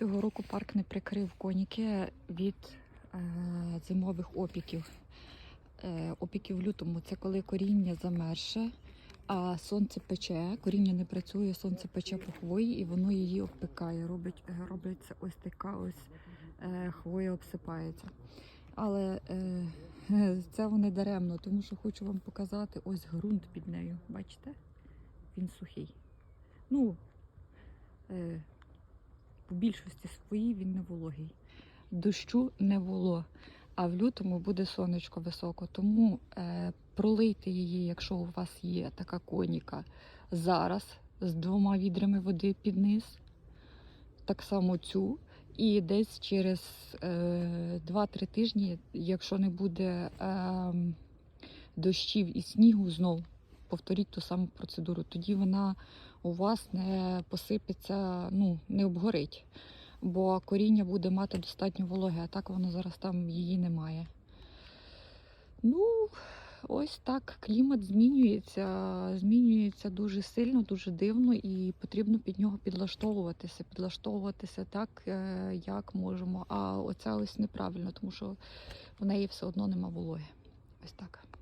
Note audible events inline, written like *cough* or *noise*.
Цього року парк не прикрив коніки від е, зимових опіків. Е, опіків в лютому це коли коріння замерше, а сонце пече, коріння не працює, сонце пече по хвої і воно її обпікає. Робить, е, робиться ось така ось е, хвоя обсипається. Але е, *laughs* це вони даремно, тому що хочу вам показати ось ґрунт під нею. Бачите? Він сухий. Ну, е, в більшості своїй він не вологий. Дощу не було, а в лютому буде сонечко високо. Тому е, пролийте її, якщо у вас є така коніка зараз з двома відрами води під низ, так само цю. І десь через е, 2-3 тижні, якщо не буде е, дощів і снігу, знов повторіть ту саму процедуру. Тоді вона у вас не посипеться, ну, не обгорить. Бо коріння буде мати достатньо вологи, а так воно зараз там її немає. Ну, ось так клімат змінюється, змінюється дуже сильно, дуже дивно, і потрібно під нього підлаштовуватися, підлаштовуватися так, е, як можемо. А оця ось неправильно, тому що в неї все одно нема вологи. Ось так.